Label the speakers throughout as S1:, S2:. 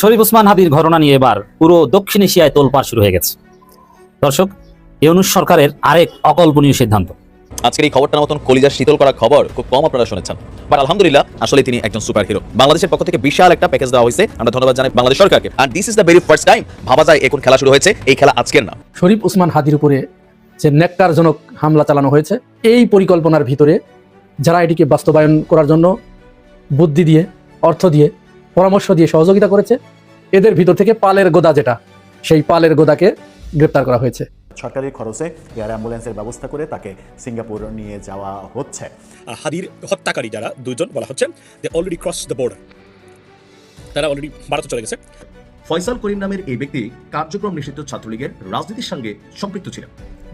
S1: শরীফ ওসমান হাবির ঘটনা নিয়ে এবার পুরো দক্ষিণ এশিয়ায় তোলপাড় শুরু হয়ে গেছে। দর্শক ইউনুস সরকারের আরেক অকল্পনীয় সিদ্ধান্ত।
S2: আজকের এই খবরটার মতন কলিজা শীতল করা খবর খুব কম আপনারা শুনেছেন। বাট আলহামদুলিল্লাহ আসলে তিনি একজন সুপার হিরো বাংলাদেশের পক্ষ থেকে বিশাল একটা প্যাকেজ দেওয়া হয়েছে। আমরা ধন্যবাদ জানাই বাংলাদেশ সরকারকে। আর this is the very first time ভাবা যায় এখন খেলা শুরু হয়েছে এই খেলা আজকের না।
S3: শরীফ উসমান হাদির উপরে যে ন্যাক্কারজনক হামলা চালানো হয়েছে এই পরিকল্পনার ভিতরে যারা এটিকে বাস্তবায়ন করার জন্য বুদ্ধি দিয়ে অর্থ দিয়ে পরামর্শ দিয়ে সহযোগিতা করেছে। এদের ভিতর থেকে পালের গোদা যেটা সেই পালের গোদাকে গ্রেপ্তার করা হয়েছে।
S4: সরকারি খরচে এয়ার অ্যাম্বুলেন্সের ব্যবস্থা করে তাকে সিঙ্গাপুর নিয়ে যাওয়া হচ্ছে।
S5: হাদির হত্যাকারী যারা দুইজন বলা হচ্ছে they already cross the border তারা অলরেডি ভারতে চলে গেছে।
S6: ফয়সাল করিম নামের এই ব্যক্তি কার্যক্রম নিষিদ্ধ ছাত্রলীগের রাজনীতির সঙ্গে সম্পৃক্ত ছিলেন।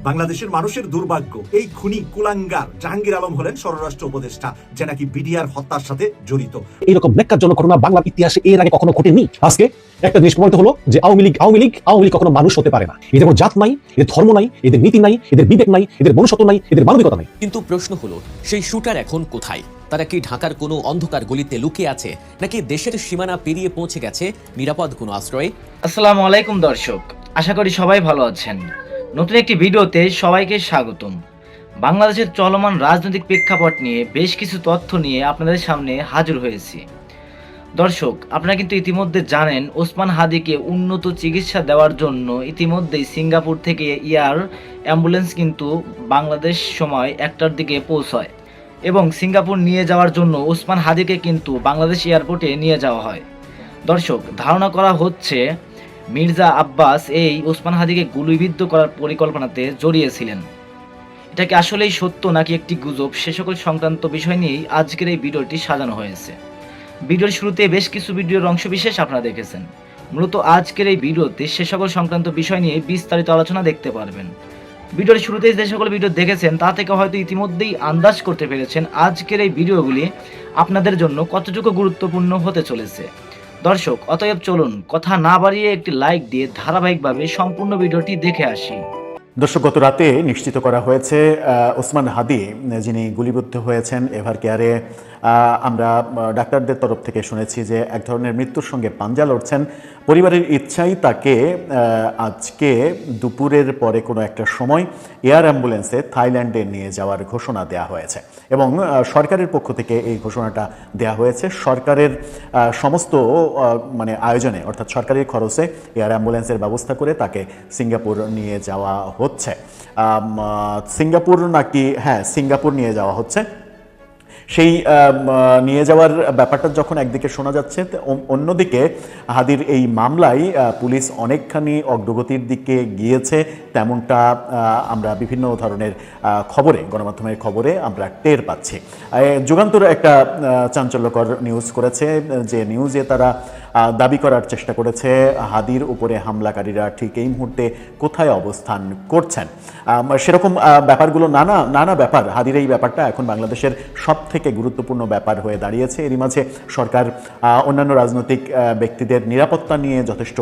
S7: বাংলাদেশের মানুষের দুর্ভাগ্য। এই খুনি কুলাঙ্গার জাহাঙ্গীর আলম হলেন স্বরাষ্ট্র উপদেষ্টা যে নাকি বিডিআর হত্যার সাথে জড়িত।
S8: এরকম ন্যাক্কারজনক ঘটনা বাংলার ইতিহাসে এর আগে কখনো ঘটেনি। আজকে একটা জিনিস প্রমাণিত হলো যে আওয়ামী লীগ আওয়ামী লীগ আওয়ামী লীগ কখনো মানুষ হতে পারে না। এদের কোনো জাত নাই এদের ধর্ম নাই এদের নীতি নাই এদের বিবেক নাই এদের মনুষ্যত্ব নাই এদের মানবিকতা নাই।
S9: কিন্তু প্রশ্ন হলো সেই শুটার এখন কোথায়? তারা কি ঢাকার কোনো অন্ধকার গলিতে লুকিয়ে আছে নাকি দেশের সীমানা পেরিয়ে পৌঁছে গেছে নিরাপদ কোনো আশ্রয়ে?
S10: আসসালামু আলাইকুম দর্শক আশা করি সবাই ভালো আছেন। নতুন একটি ভিডিওতে সবাইকে স্বাগতম। বাংলাদেশের চলমান রাজনৈতিক প্রেক্ষাপট নিয়ে বেশ কিছু তথ্য নিয়ে আপনাদের সামনে হাজির হয়েছি। দর্শক, আপনারা কিন্তু ইতিমধ্যে জানেন ওসমান হাদিকে উন্নত চিকিৎসা দেওয়ার জন্য ইতিমধ্যেই সিঙ্গাপুর থেকে এয়ার অ্যাম্বুলেন্স কিন্তু বাংলাদেশ সময় একটার দিকে পৌঁছয় এবং সিঙ্গাপুর নিয়ে যাওয়ার জন্য ওসমান হাদিকে কিন্তু বাংলাদেশ এয়ারপোর্টে নিয়ে যাওয়া হয়। দর্শক, ধারণা করা হচ্ছে মির্জা আব্বাস এই ওসমান হাদিকে গুলিবিদ্ধ করার পরিকল্পনাতে জড়িয়েছিলেন। এটা কি আসলেই সত্য নাকি একটি গুজব? সে সকল সংক্রান্ত বিষয় নিয়েই আজকের এই ভিডিওটি সাজানো হয়েছে। ভিডিওর শুরুতে বেশ কিছু ভিডিওর অংশবিশেষ আপনারা দেখেছেন। মূলত আজকের এই ভিডিওতে সে সকল সংক্রান্ত বিষয় নিয়ে বিস্তারিত আলোচনা দেখতে পারবেন। ভিডিওর শুরুতেই যে সকল ভিডিও দেখেছেন, তা থেকে হয়তো ইতিমধ্যেই আন্দাজ করতে পেরেছেন আজকের এই ভিডিওগুলি আপনাদের জন্য কতটুকু গুরুত্বপূর্ণ হতে চলেছে। দর্শক, অতএব চলুন কথা না বাড়িয়ে একটি লাইক দিয়ে ধারাবাহিকভাবে সম্পূর্ণ ভিডিওটি দেখে আসি।
S4: দর্শক, গত রাতে নিশ্চিত করা হয়েছে ওসমান হাদি, যিনি গুলিবদ্ধ হয়েছেন, এভার কেয়ারে আমরা ডাক্তারদের তরফ থেকে শুনেছি যে এক ধরনের মৃত্যুর সঙ্গে পাঞ্জা লড়ছেন। পরিবারের ইচ্ছাই তাকে আজকে দুপুরের পরে কোনো একটা সময় এয়ার অ্যাম্বুলেন্সে থাইল্যান্ডে নিয়ে যাওয়ার ঘোষণা দেওয়া হয়েছে এবং সরকারের পক্ষ থেকে এই ঘোষণাটা দেওয়া হয়েছে। সরকারের সমস্ত মানে আয়োজনে, অর্থাৎ সরকারের খরচে এয়ার অ্যাম্বুলেন্সের ব্যবস্থা করে তাকে সিঙ্গাপুর নিয়ে যাওয়া হচ্ছে। সিঙ্গাপুর নাকি হ্যাঁ সিঙ্গাপুর নিয়ে যাওয়া হচ্ছে। সেই নিয়ে যাওয়ার ব্যাপারটা যখন একদিকে শোনা যাচ্ছে অন্যদিকে হাদির এই মামলায় পুলিশ অনেকখানি অগ্রগতির দিকে গিয়েছে। তেমনটা আমরা বিভিন্ন ধরনের খবরে, গণমাধ্যমের খবরে আমরা টের পাচ্ছি। যুগান্তর একটা চাঞ্চল্যকর নিউজ করেছে, যে নিউজে তারা দাবি করার চেষ্টা করেছে হাদির উপরে হামলাকারীরা ঠিক এই মুহূর্তে কোথায় অবস্থান করছেন? সেরকম ব্যাপারগুলো নানা নানা ব্যাপার, হাদির এই ব্যাপারটা এখন বাংলাদেশের সব থেকে গুরুত্বপূর্ণ ব্যাপার হয়ে দাঁড়িয়েছে। এরই মাঝে সরকার অন্যান্য রাজনৈতিক ব্যক্তিদের নিরাপত্তা নিয়ে যথেষ্ট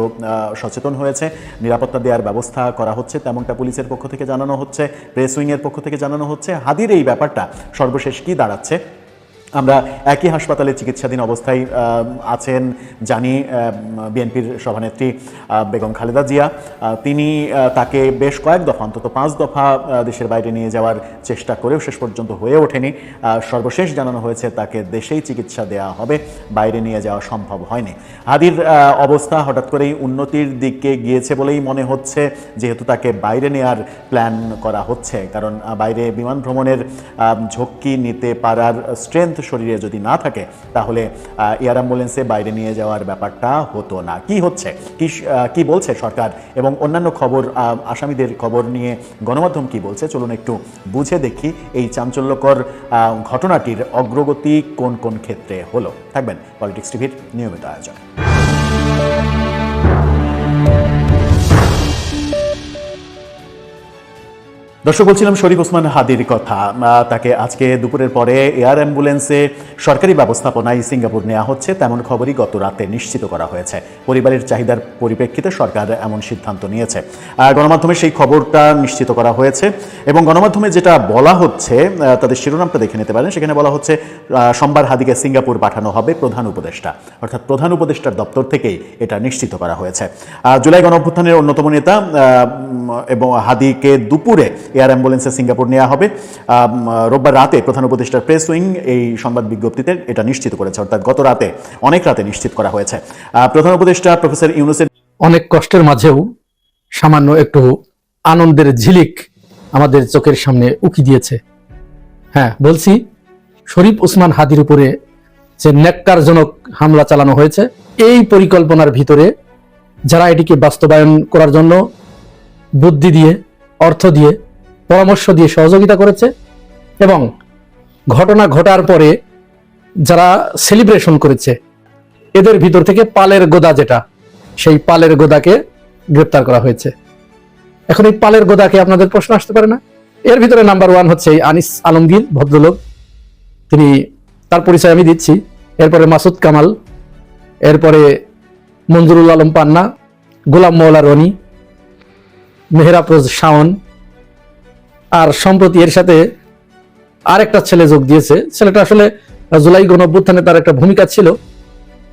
S4: সচেতন হয়েছে। নিরাপত্তা দেওয়ার ব্যবস্থা করা হচ্ছে তেমনটা পুলিশের পক্ষ থেকে জানানো হচ্ছে, প্রেস উইংয়ের পক্ষ থেকে জানানো হচ্ছে। হাদির এই ব্যাপারটা সর্বশেষ কি দাঁড়াচ্ছে? আমরা একই হাসপাতালে চিকিৎসাধীন অবস্থায় আছেন জানি বিএনপির সভানেত্রী বেগম খালেদা জিয়া। তিনি তাকে বেশ কয়েক দফা, অন্তত পাঁচ দফা দেশের বাইরে নিয়ে যাওয়ার চেষ্টা করেও শেষ পর্যন্ত হয়ে ওঠেনি। সর্বশেষ জানানো হয়েছে, তাকে দেশেই চিকিৎসা দেওয়া হবে, বাইরে নিয়ে যাওয়া সম্ভব হয়নি। হাদির অবস্থা হঠাৎ করেই উন্নতির দিকে গিয়েছে বলেই মনে হচ্ছে, যেহেতু তাকে বাইরে নেওয়ার প্ল্যান করা হচ্ছে। কারণ বাইরে বিমান ভ্রমণের ঝক্কি নিতে পারার স্ট্রেংথ শরীরে যদি না থাকে, তাহলে এয়ার অ্যাম্বুলেন্সে বাইরে নিয়ে যাওয়ার ব্যাপারটা হতো না। কি হচ্ছে? কি কি বলছে সরকার? এবং অন্যান্য খবর আসামিদের খবর নিয়ে গণমাধ্যম কি বলছে? চলুন একটু বুঝে দেখি এই চাঞ্চল্যকর ঘটনাটির অগ্রগতি কোন কোন ক্ষেত্রে হলো। থাকবেন পলিটিক্স টিভির নিয়মিত আয়োজন দর্শক, বলছিলাম শরীফ ওসমান হাদির কথা। তাকে আজকে দুপুরের পরে এয়ার অ্যাম্বুলেন্সে সরকারি ব্যবস্থাপনায় সিঙ্গাপুর নেওয়া হচ্ছে, তেমন খবরই গত রাতে নিশ্চিত করা হয়েছে। পরিবারের চাহিদার পরিপ্রেক্ষিতে সরকার এমন সিদ্ধান্ত নিয়েছে। গণমাধ্যমে সেই খবরটা নিশ্চিত করা হয়েছে এবং গণমাধ্যমে যেটা বলা হচ্ছে তাদের শিরোনামটা দেখে নিতে পারেন। সেখানে বলা হচ্ছে সোমবার হাদিকে সিঙ্গাপুর পাঠানো হবে প্রধান উপদেষ্টা। অর্থাৎ প্রধান উপদেষ্টার দপ্তর থেকেই এটা নিশ্চিত করা হয়েছে। জুলাই গণঅভ্যুত্থানের অন্যতম নেতা এবং হাদিকে দুপুরে এয়ার অ্যাম্বুলেন্সে সিঙ্গাপুর নেওয়া হবে। রোববার রাতে প্রধান উপদেষ্টার প্রেস উইং এই সংবাদ বিজ্ঞপ্তিতে এটা নিশ্চিত করেছে, অর্থাৎ গত রাতে, অনেক রাতে নিশ্চিত করা হয়েছে। প্রধান উপদেষ্টা প্রফেসর ইউনুসের
S3: অনেক কষ্টের মাঝেও সামান্য একটু আনন্দের ঝিলিক আমাদের চোখের সামনে উকি দিয়েছে। হ্যাঁ বলছি, শরীফ ওসমান হাদির উপরে যে ন্যাক্কারজনক হামলা চালানো হয়েছে, এই পরিকল্পনার ভিতরে যারা এটিকে বাস্তবায়ন করার জন্য বুদ্ধি দিয়ে, অর্থ দিয়ে পরামর্শ দিয়ে সহযোগিতা করেছে এবং ঘটনা ঘটার পরে যারা সেলিব্রেশন করেছে, এদের ভিতর থেকে পালের গোদা যেটা, সেই পালের গোদাকে গ্রেপ্তার করা হয়েছে। এখন এই পালের গোদাকে আপনাদের প্রশ্ন আসতে পারে না। এর ভিতরে নাম্বার ওয়ান হচ্ছে আনিস আলমগীর, ভদ্রলোক। তিনি তার পরিচয় আমি দিচ্ছি। এরপরে মাসুদ কামাল, এরপরে মঞ্জুরুল আলম পান্না, গোলাম মৌলা রনি মেহরাফরোজ শাওন আর সম্প্রতি এর সাথে আরেকটা ছেলে যোগ দিয়েছে। ছেলেটা আসলে জুলাই গণ অভ্যুত্থানে তার একটা ভূমিকা ছিল,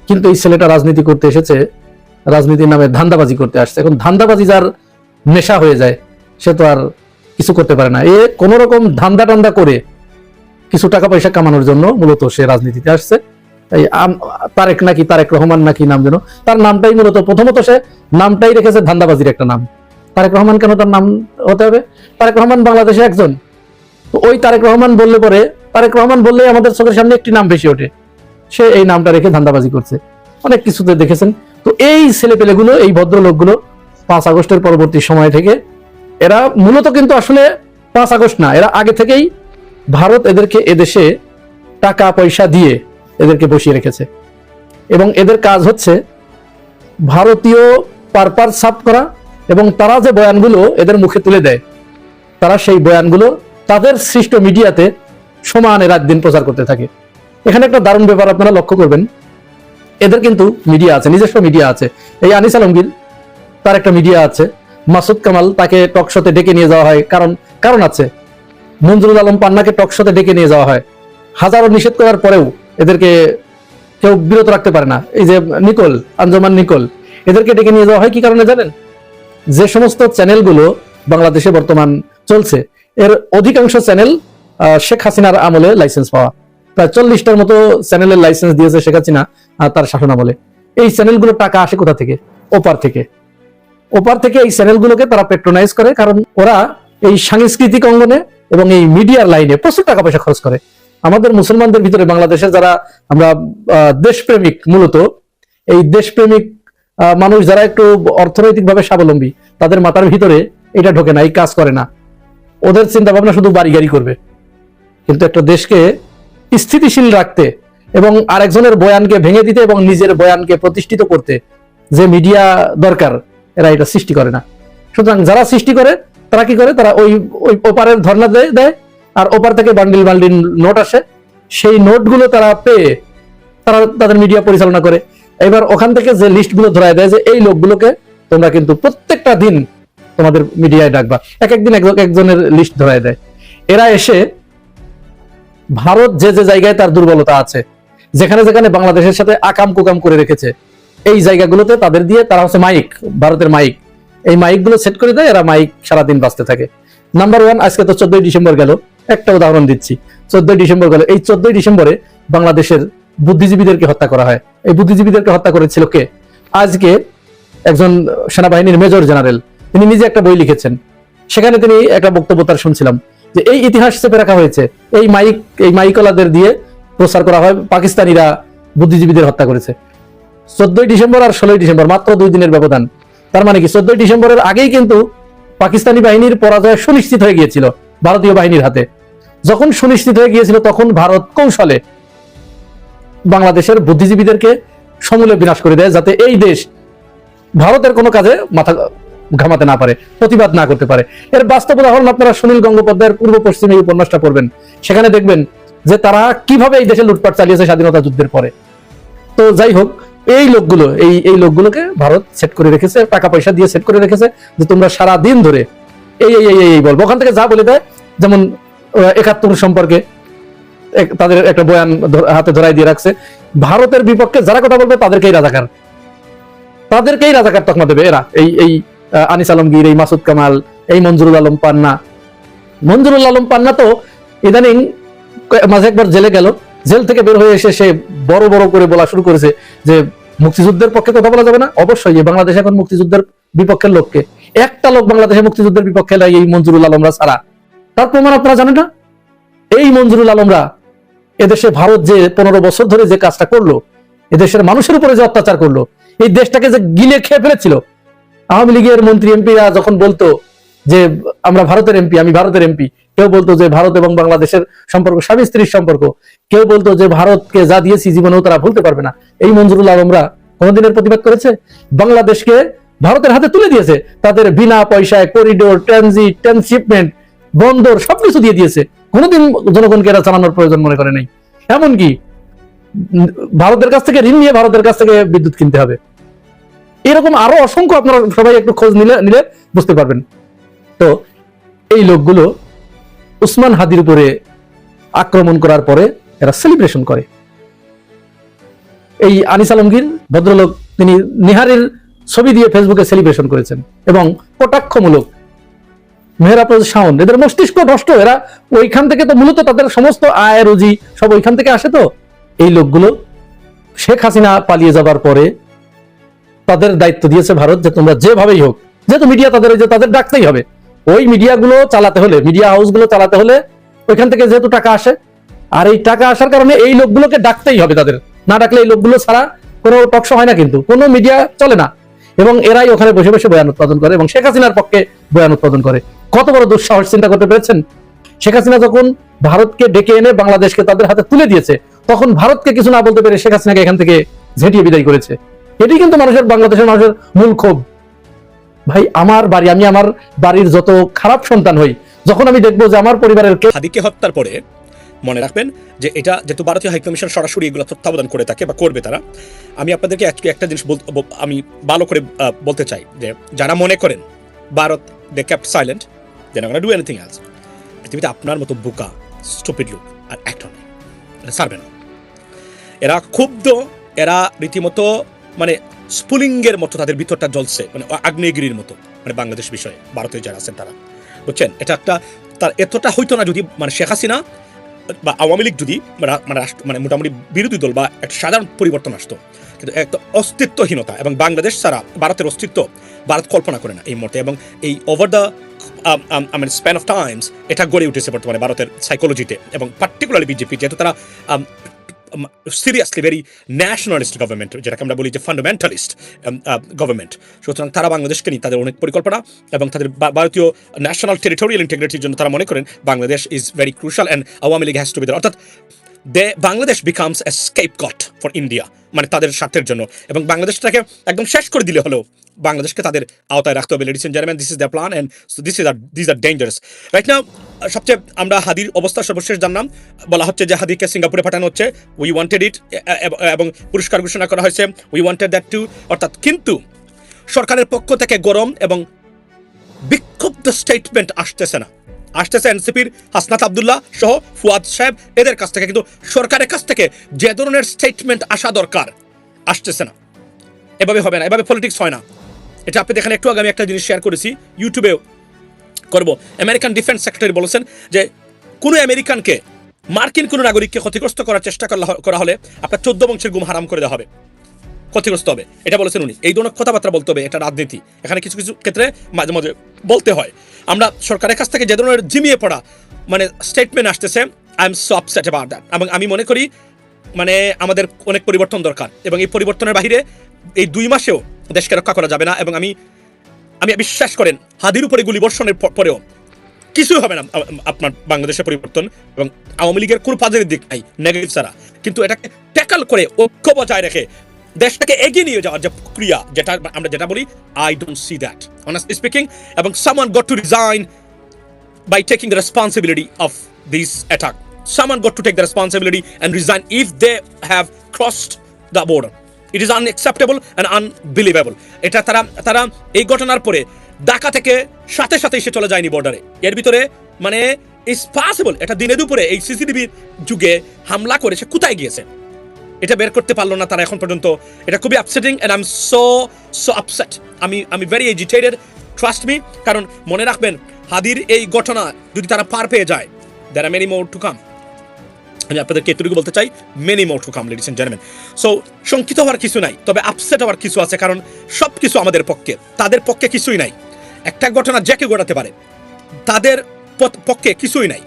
S3: কিন্তু এই ছেলেটা রাজনীতি করতে এসেছে। রাজনীতির নামে ধান্দাবাজি করতে আসছে। এখন ধান্দাবাজি যার নেশা হয়ে যায়, সে তো আর কিছু করতে পারে না। এ কোন রকম ধান্দা টান্দা করে কিছু টাকা পয়সা কামানোর জন্য মূলত সে রাজনীতিতে আসছে। এই তারেক নাকি তারেক রহমান নাকি নাম যেন, তার নামটাই মূলত প্রথমত সে নামটাই রেখেছে ধান্দাবাজির একটা নাম। তারেক রহমান কেন তার নাম হতে হবে? তারেক রহমান বাংলাদেশে একজন। তো ওই তারেক রহমান বললে পরে, তারেক রহমান বললেই আমাদের চোখের সামনে একটি নাম বেশি ওঠে। সে এই নামটা রেখে ধান্দাবাজি করছে। অনেক কিছুতে দেখেছেন। তো এই ছেলেপেলেগুলো, এই ভদ্রলোকগুলো পাঁচ আগস্টের পরবর্তী সময় থেকে, এরা মূলত কিন্তু আসলে পাঁচ আগস্ট না, এরা আগে থেকেই ভারত এদেরকে এদেশে টাকা, পয়সা দিয়ে এদেরকে বসিয়ে রেখেছে। এবং এদের কাজ হচ্ছে ভারতীয় পারপার সাফ করা এবং তারা যে বয়ানগুলো এদের মুখে তুলে দেয়, তারা সেই বয়ানগুলো তাদের সৃষ্ট মিডিয়াতে সমানে রাত দিন প্রচার করতে থাকে। এখানে একটা দারুণ ব্যাপার আপনারা লক্ষ্য করবেন, এদের কিন্তু মিডিয়া আছে, নিজস্ব মিডিয়া আছে। এই আনিস আলমগীর, তার একটা মিডিয়া আছে, মাসুদ কামাল তাকে টকশোতে ডেকে নিয়ে যাওয়া হয়। কারণ কারণ আছে মঞ্জুরুল আলম পান্নাকে টকশোতে ডেকে নিয়ে যাওয়া হয়। হাজারো নিষেধ করার পরেও এদেরকে কেউ বিরত রাখতে পারে না। এই যে নিকোল, আঞ্জমান নিকোল, এদেরকে ডেকে নিয়ে যাওয়া হয় কি কারণে জানেন? যে সমস্ত চ্যানেলগুলো বাংলাদেশে বর্তমান চলছে, এর অধিকাংশ চ্যানেল শেখ হাসিনার আমলে লাইসেন্স পাওয়া। প্রায় চল্লিশটার মতো চ্যানেলের লাইসেন্স দিয়েছে শেখ হাসিনা তার শাসন আমলে। এই চ্যানেলগুলো টাকা আসে কোথা থেকে? ওপার থেকে। ওপার থেকে এই চ্যানেলগুলোকে তারা পেট্রোনাইজ করে, কারণ ওরা এই সাংস্কৃতিক অঙ্গনে এবং এই মিডিয়ার লাইনে প্রচুর টাকা পয়সা খরচ করে। আমাদের মুসলমানদের ভিতরে বাংলাদেশের যারা আমরা দেশপ্রেমিক মূলত, এই দেশপ্রেমিক মানুষ যারা একটু অর্থনৈতিকভাবে স্বাবলম্বী, তাদের মাথার ভিতরে এটা ঢোকে না, এই কাজ করে না। ওদের চিন্তা ভাবনা শুধু বাড়ি গাড়ি করবে। কিন্তু একটা দেশকে স্থিতিশীল রাখতে এবং আরেকজনের বয়ানকে ভেঙে দিতে এবং নিজের বয়ানকে প্রতিষ্ঠিত করতে যে মিডিয়া দরকার, এরা এটা সৃষ্টি করে না। সুতরাং যারা সৃষ্টি করে, তারা কি করে? তারা ওই ওই ওপারের ধর্ণা দেয় দেয় আর ওপার থেকে বান্ডিল বান্ডিল নোট আসে। সেই নোটগুলো তারা পেয়ে তারা তাদের মিডিয়া পরিচালনা করে। এবার ওখান থেকে যে লিস্টগুলো ধরায় দেয় যে এই লোকগুলোকে তোমরা কিন্তু প্রত্যেকটা দিন তোমাদের মিডিয়ায় ডাকবা। এক একদিন একজনের লিস্ট ধরায় দেয়। এরা এসে ভারত যে যে জায়গায় তার দুর্বলতা আছে, যেখানে যেখানে বাংলাদেশের সাথে আকাম কুকাম করে রেখেছে, এই জায়গাগুলোতে তাদের দিয়ে তারা হচ্ছে মাইক, ভারতের মাইক। এই মাইকগুলো সেট করে দেয়, এরা মাইক সারাদিন বাঁচতে থাকে। নাম্বার ওয়ান আজকে তো চোদ্দই ডিসেম্বর গেল, একটা উদাহরণ দিচ্ছি। চোদ্দই ডিসেম্বর গেল, এই চোদ্দই ডিসেম্বরে বাংলাদেশের বুদ্ধিজীবীদেরকে হত্যা করা হয়। এই বুদ্ধিজীবীদেরকে হত্যা করেছিল কে? আজকে একজন সেনাবাহিনীর মেজর জেনারেল, তিনি নিজে একটা বই লিখেছেন। সেখানে তিনি একটা বক্তব্য তার শুনছিলাম যে এই ইতিহাস চেপে রাখা হয়েছে। এই মাইক, এই মাইকলাদের দিয়ে প্রচার করা হয়, পাকিস্তানিরা বুদ্ধিজীবীদের হত্যা করেছে। চোদ্দই ডিসেম্বর আর ষোলোই ডিসেম্বর, মাত্র দুই দিনের ব্যবধান। তার মানে কি? চোদ্দই ডিসেম্বরের আগেই কিন্তু পাকিস্তানি বাহিনীর পরাজয় সুনিশ্চিত হয়ে গিয়েছিল ভারতীয় বাহিনীর হাতে। যখন সুনিশ্চিত হয়ে গিয়েছিল, তখন ভারত কৌশলে বাংলাদেশের বুদ্ধিজীবীদেরকে সমূলে বিনাশ করে দেয় যাতে এই দেশ ভারতের কোনো কাজে মাথা ঘামাতে না পারে, প্রতিবাদ না করতে পারে। এর বাস্তব উদাহরণ আপনারা সুনীল গঙ্গোপাধ্যায়ের পূর্ব পশ্চিমে এই উপন্যাসটা পড়বেন। সেখানে দেখবেন যে তারা কীভাবে এই দেশে লুটপাট চালিয়েছে স্বাধীনতা যুদ্ধের পরে। তো যাই হোক, এই লোকগুলো, এই এই লোকগুলোকে ভারত সেট করে রেখেছে টাকা পয়সা দিয়ে সেট করে রেখেছে যে তোমরা সারা দিন ধরে এই এই এই বলব ওখান থেকে যা বলে দেয়, যেমন একাত্তর সম্পর্কে তাদের একটা বয়ান হাতে ধরাই দিয়ে রাখছে। ভারতের বিপক্ষে যারা কথা বলবে তাদেরকেই রাজাকার। তাদেরকেই রাজাকার তকমা দেবে এরা। এই এই আনিস আলমগীর, এই মাসুদ কামাল, এই মঞ্জুরুল আলম পান্না। মঞ্জুরুল আলম পান্না তো ইদানিং মাঝে একবার জেলে গেল। জেল থেকে বের হয়ে এসে সে বড় বড় করে বলা শুরু করেছে যে মুক্তিযুদ্ধের পক্ষে কথা বলা যাবে না। অবশ্যই বাংলাদেশ এখন মুক্তিযুদ্ধের বিপক্ষের লোককে। একটা লোক বাংলাদেশে মুক্তিযুদ্ধের বিপক্ষে এই মঞ্জুরুল আলমরা ছাড়া। তার প্রমাণ আপনারা জানেন না? এই মঞ্জুরুল আলমরা এদেশে ভারত যে পনেরো বছর ধরে যে কাজটা করল, এদেশের মানুষের উপরে যে অত্যাচার করল, এই দেশটাকে যে গিলে খেয়ে ফেলেছিল। আওয়ামী লীগের মন্ত্রী এমপিরা যখন বলতো যে, আমরা ভারতের এমপি, আমি ভারতের এমপি। কেউ বলতো যে, ভারত এবং বাংলাদেশের সম্পর্ক, স্বামী স্ত্রীর সম্পর্ক। কেউ বলতো যে, ভারতকে যা দিয়েছি জীবনেও তারা ভুলতে পারবে না। এই মঞ্জুরুল আলমরা কোনদিনের প্রতিবাদ করেছে? বাংলাদেশকে ভারতের হাতে তুলে দিয়েছে। তাদের বিনা পয়সায় করিডোর ট্রানজিট ট্রান্সশিপমেন্ট বন্দর সবকিছু দিয়ে দিয়েছে। কোনোদিন জনগণকে এরা চালানোর প্রয়োজন মনে করে নাই। এমনকি ভারতের কাছ থেকে ঋণ নিয়ে ভারতের কাছ থেকে বিদ্যুৎ কিনতে হবে। এরকম আরও অসংখ্য আপনারা সবাই একটু খোঁজ নিলে নিলে বুঝতে পারবেন। তো এই লোকগুলো উসমান হাদির উপরে আক্রমণ করার পরে এরা সেলিব্রেশন করে। এই আনিস আলমগীর ভদ্রলোক, তিনি নিহারের ছবি দিয়ে ফেসবুকে সেলিব্রেশন করেছেন এবং কটাক্ষমূলক মেহরাপুর শাওন, এদের মস্তিষ্ক নষ্ট, এরা ওইখান থেকে তো মূলত তাদের সমস্ত আয়, রুজি সব ওইখান থেকে আসে তো। এই লোকগুলো শেখ হাসিনা পালিয়ে যাবার পরে তাদের দায়িত্ব দিয়েছে ভারত যে তোমরা যেভাবেই হোক যেহেতু মিডিয়া তাদের, যে তাদের ডাকতেই হবে। ওই মিডিয়াগুলো চালাতে হলে মিডিয়া হাউসগুলো চালাতে হলে ওইখান থেকে যেহেতু টাকা আসে, আর এই টাকা আসার কারণে এই লোকগুলোকে ডাকতেই হবে তাদের। না ডাকলে এই লোকগুলো ছাড়া কোনো টকশো হয় না কিন্তু, কোনো মিডিয়া চলে না। এবং এরাই ওখানে বসে বসে বয়ান উৎপাদন করে এবং শেখ হাসিনার পক্ষে বয়ান উৎপাদন করে। কত বড় দুঃসাহস চিন্তা করতে পেরেছেন? শেখ হাসিনা যখন ভারতকে ডেকে এনে বাংলাদেশকে তাদের হাতে তুলে দিয়েছে, তখন ভারতকে কিছু না বলতে পেরে শেখ হাসিনাকে এখান থেকে ঝেঁটিয়ে বিদায় করেছে। এটি কিন্তু মানুষের, বাংলাদেশের মানুষের মূল ক্ষোভ। ভাই, আমার বাড়ি, আমি আমার বাড়ির যত খারাপ সন্তান হই, যখন আমি দেখব যে আমার পরিবারের কেউ
S5: হাদিকে হত্যার পরে মনে রাখবেন যে এটা যেহেতু ভারতীয় হাইকমিশন সরাসরি এগুলো তত্ত্বাবধান করে থাকে বা করবে তারা, আমি আপনাদেরকে আজকে একটা জিনিস আমি ভালো করে বলতে চাই যে যারা মনে করেন, Bharat they keep silent then আমরা ডু এনিথিং এলস পৃথিবীতে আপনার মতো বোকা স্টুপিড লোক আর একটা নেই ছাড়বে না এরা ক্ষুব্ধ এরা রীতিমতো মানে স্পুলিঙ্গের মতো তাদের ভিতরটা জ্বলছে মানে আগ্নেয়গিরির মতো মানে বাংলাদেশ বিষয়ে ভারতীয় যারা আছেন তারা। বুঝছেন? এটা একটা, তার এতটা হইতো না যদি মানে শেখ হাসিনা, বা আওয়ামী লীগ যদি মানে রাষ্ট্র- মানে মোটামুটি বিরোধী দল বা একটা সাধারণ পরিবর্তন আসতো, কিন্তু একটা অস্তিত্বহীনতা এবং বাংলাদেশ ছাড়া ভারতের অস্তিত্ব ভারত কল্পনা করে না এই মুহূর্তে, এবং এই ওভার দ্য মানে স্প্যান অফ টাইমস এটা গড়ে উঠেছে বর্তমানে ভারতের সাইকোলজিতে এবং পার্টিকুলারলি বিজেপি যেহেতু তারা সিরিয়াসলি ভেরি ন্যাশনালিস্ট গভর্নমেন্ট যেটাকে আমরা বলি যে ফান্ডামেন্টালিস্ট গভর্নমেন্ট সুতরাং তারা বাংলাদেশকে নিয়ে তাদের অনেক পরিকল্পনা এবং তাদের ভারতীয় ন্যাশনাল টেরিটোরিয়াল ইন্টিগ্রিটির জন্য তারা মনে করেন Bangladesh is very crucial and Awami League has to be অর্থাৎ they Bangladesh becomes a escape for India মানে তাদের স্বার্থের জন্য। এবং বাংলাদেশটাকে একদম শেষ করে দিলে হলেও বাংলাদেশকে তাদের আওতায় রাখতে হবে। Ladies and this is the plan and this is are this are dangerous right now সবচেয়ে আমরা হাদির অবস্থা সর্বশেষ জানলাম। বলা হচ্ছে যে হাদিকে সিঙ্গাপুরে পাঠানো হচ্ছে। উই ওয়ান্টেড ইট এবং পুরস্কার ঘোষণা করা হয়েছে। উই ওয়ান্টেড দ্যাট টু অর্থাৎ কিন্তু সরকারের পক্ষ থেকে গরম এবং বিক্ষুব্ধ স্টেটমেন্ট আসতেছে না। আসতেছে এনসিপির হাসনাত আবদুল্লাহ সহ ফুয়াদ সাহেব। এদের কাছ থেকে কিন্তু সরকারের কাছ থেকে যে ধরনের স্টেটমেন্ট আসা দরকার, আসতেছে না। এভাবে হবে না, এভাবে পলিটিক্স হয় না। এটা আপনি দেখেন, একটু আগে আমি একটা জিনিস শেয়ার করেছি ইউটিউবেও করব। আমেরিকান ডিফেন্স সেক্রেটারি বলেছেন যে, কোনো আমেরিকানকে মার্কিন কোনো নাগরিককে ক্ষতিগ্রস্ত করার চেষ্টা করা হলে আপনার চোদ্দ বংশের গুম হারাম করে দেওয়া হবে। ক্ষতিগ্রস্ত হবে। এটা বলেছেন উনি। এই ধরনের কথাবার্তা বলতে হবে, এটা রাজনীতি। এখানে কিছু কিছু ক্ষেত্রে মাঝে মাঝে বলতে হয়। আমরা সরকারের কাছ থেকে যে ধরনের জিমিয়ে পড়া মানে স্টেটমেন্ট আসতেছে I am so upset about that এবং আমি মনে করি মানে আমাদের অনেক পরিবর্তন দরকার। এবং এই পরিবর্তনের বাহিরে এই দুই মাসেও দেশকে রক্ষা করা যাবে না। এবং আমি আমি বিশ্বাস করেন, হাদির উপরে গুলি বর্ষণের পরেও কিছুই হবে না আপনার বাংলাদেশের পরিবর্তন। এবং আওয়ামী লীগের কোনো পজিটিভ দিক নাই নেগেটিভ ছাড়া। কিন্তু এটাকে ট্যাকল করে ঐক্য বজায় রেখে দেশটাকে এগিয়ে নিয়ে যাওয়ার যে প্রক্রিয়া, যেটা আমরা যেটা বলি I don't see that honest speaking এবং someone got to resign by taking the responsibility of this attack someone got to take the responsibility and resign if they have crossed the border it is unacceptable and unbelievable এটা তারা তারা এই ঘটনার পরে ডাকা থেকে সাথে সাথে এসে চলে যায়নি বর্ডারে এর ভিতরে মানে ইস পাসিবল এটা দিনে দুপুরে এই সিসিটিভির যুগে হামলা করেছে কোথায় গিয়েছে? এটা বের করতে পারল না তারা এখন পর্যন্ত। এটা খুবই upsetting and I am so so upset আমি আমি ভেরি এজিটেটেড ট্রাস্ট মি কারণ মনে রাখবেন, হাদির এই ঘটনা যদি তারা পার পেয়ে যায় there are many more to come আমি আপনাদেরকে এতটুকু বলতে চাই many more to come ladies and gentleman so শঙ্কিত হওয়ার কিছু নাই, তবে আপসেট হওয়ার কিছু আছে, কারণ সব কিছু আমাদের পক্ষে, তাদের পক্ষে কিছুই নাই। একটা ঘটনা যে কেউ ঘটাতে পারে, তাদের পক্ষে কিছুই নাই।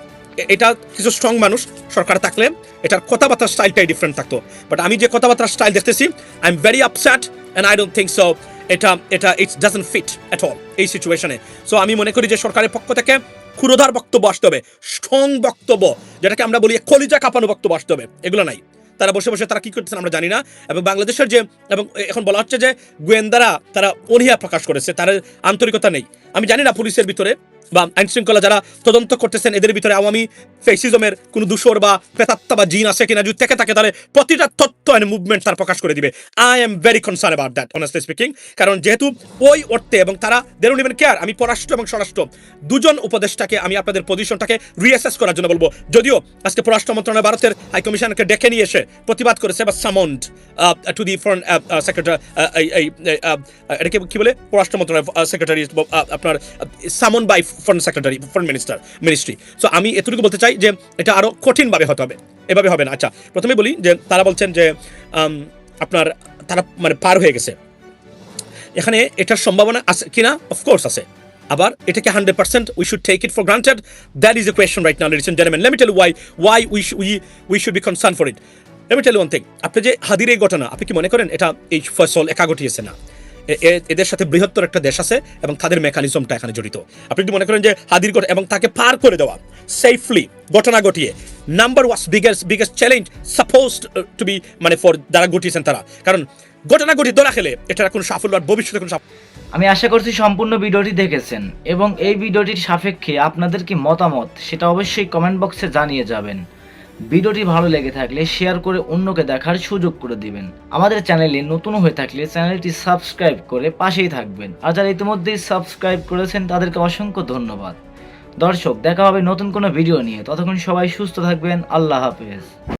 S5: এটা কিছু স্ট্রং মানুষ, সরকার থাকলে এটার কথাবার্তার স্টাইলটাই ডিফারেন্ট থাকতো। বাট আমি যে কথাবার্তার স্টাইল দেখতেছি I am very upset and I don't think so এটা এটা it's doesn't fit at all এই সিচুয়েশনে সো আমি মনে করি যে সরকারের পক্ষ থেকে ক্ষুরোধার বক্তব্য আসতে হবে স্ট্রং বক্তব্য, যেটাকে আমরা বলি কলিজা কাঁপানো বক্তব্য আসতে হবে, এগুলো নাই। তারা বসে বসে তারা কি করতেছেন আমরা জানি না, এবং বাংলাদেশের যে, এবং এখন বলা হচ্ছে যে গোয়েন্দারা তারা অনীহা প্রকাশ করেছে তার আন্তরিকতা নেই। আমি জানি না পুলিশের ভিতরে বা আইন শৃঙ্খলা যারা তদন্ত করতেছেন, এদের ভিতরে আওয়ামী ফেসিজমের কোনো দূষর বা প্রেতাত্মা বা জিন আছে কিনা যদি থেকে থাকে, তাহলে প্রতিটা তথ্য এন্ড মুভমেন্ট তার প্রকাশ করে দিবে। I am very concern about that honestly speaking কারণ যেহেতু ওই অর্থে এবং তারা দেরুন ইভেন কেয়ার আমি পররাষ্ট্র এবং স্বরাষ্ট্র, দুজন উপদেষ্টাকে আমি আপনাদের পজিশনটাকে রিঅ্যাসেস করার জন্য বলব। যদিও আজকে পররাষ্ট্র মন্ত্রণালয় ভারতের হাই কমিশনকে ডেকে নিয়ে এসে প্রতিবাদ করেছে বা summoned to the foreign secretary এটাকে কি বলে? পররাষ্ট্র মন্ত্রণালয় সেক্রেটারি আপনার summon by foreign secretary foreign minister ministry so আমি এতটুকু বলতে চাই যে, এটা আরও কঠিনভাবে হতে হবে। এভাবে হবে না। আচ্ছা প্রথমে বলি যে, তারা বলছেন যে আপনার, তারা মানে পার হয়ে গেছে। এখানে এটার সম্ভাবনা আছে কিনা? অফকোর্স আছে। আবার এটাকে hundred percent we should take it for granted that is a question right now ladies and gentleman let tell why why we we we should be concern for it let me tell one thing আপনি যে হাদির এই ঘটনা, আপনি কি মনে করেন এটা এই ফসল একা ঘটিয়েছে না? এদের সাথে বৃহত্তর একটা দেশ আছে এবং তাদের মেকানিজমটা এখানে জড়িত। আপনি যদি মনে করেন যে হাদির ঘটনা এবং তাকে পার করে দেওয়া সেফলি ঘটনা ঘটিয়ে number was biggest biggest challenge suppose to be মানে ফর যারা ঘটিয়েছেন তারা। কারণ ঘটনা ঘটিয়ে ধরা খেলে এটার কোনো সাফল্য আর ভবিষ্যতে কোনো
S10: আমি আশা করছি সম্পূর্ণ ভিডিওটি দেখেছেন এবং এই ভিডিওটির সাপেক্ষে আপনাদের কি মতামত সেটা অবশ্যই কমেন্ট বক্সে জানিয়ে যাবেন। ভিডিওটি ভালো লেগে থাকলে শেয়ার করে অন্যকে দেখার সুযোগ করে দিবেন। আমাদের চ্যানেলে নতুন হয়ে থাকলে চ্যানেলটি সাবস্ক্রাইব করে পাশেই থাকবেন। আর যারা ইতিমধ্যেই সাবস্ক্রাইব করেছেন, তাদেরকে অসংখ্য ধন্যবাদ। দর্শক, দেখা হবে নতুন কোনো ভিডিও নিয়ে। ততক্ষণ সবাই সুস্থ থাকবেন। আল্লাহ হাফেজ।